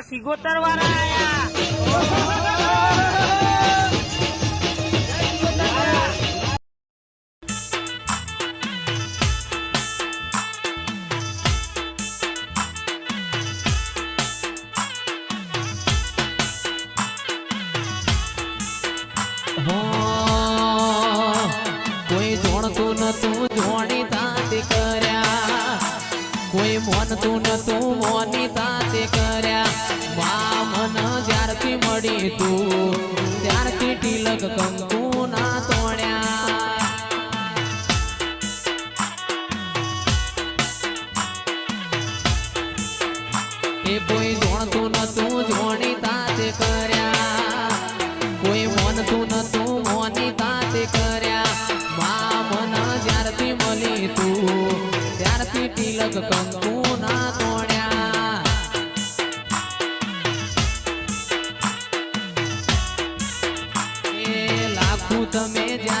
અમારા સિગોતર વાળા કોઈ જોણતું નતું, જોણી તાતે કર્યા. કોઈ મોનતું નતું, મોની તાતે કર્યા. જ્યારથી મળી તું ત્યારથી તિલક કંકુ ના તોડ્યા એ કોઈ જોણતું નતું જોણી તાતે કર્યા કોઈ મોનતું નતું મોની તાતે કર્યા મા મન જ્યારથી મળી તું ત્યારથી તિલક કંકુ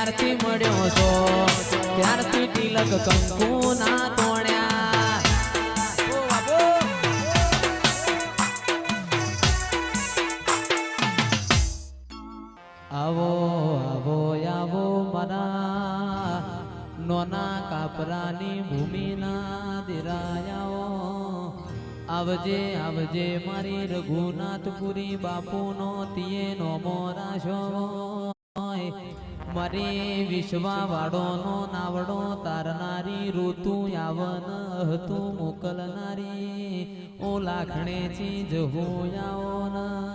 તમે જ્યારથી મળ્યો છો ત્યારથી તિલક કંકુ ના તોડ્યા. આવો આવો આવો મના. નોના કાપરાની ભૂમિના દિરાયાઓ. આવજે આવજે મારી રઘુનાથપુરી બાપુનો તિયે નો મોરાશો મારી વિશ્વા વાળોનો નાવડો તારનારી ઋતુ આવન હતું મોકલનારી. ઓ લાખણે ચીજ હોયાઓ ના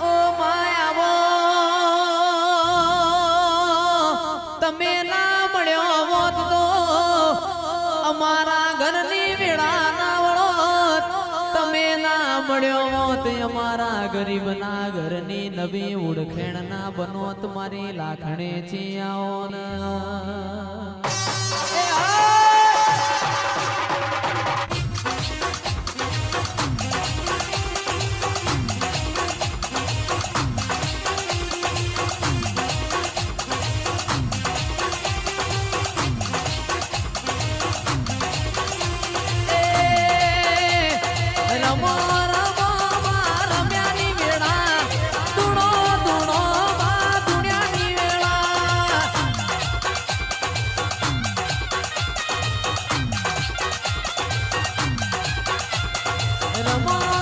ઓ તમે ના મળ્યો અમારા ઘરની વેળા ના ના મળ્યો હોત અમારા ગરીબના ઘરની નવી ઓળખેણ ના બનોત મારી લાખણે ચિયાઓ ના i'm on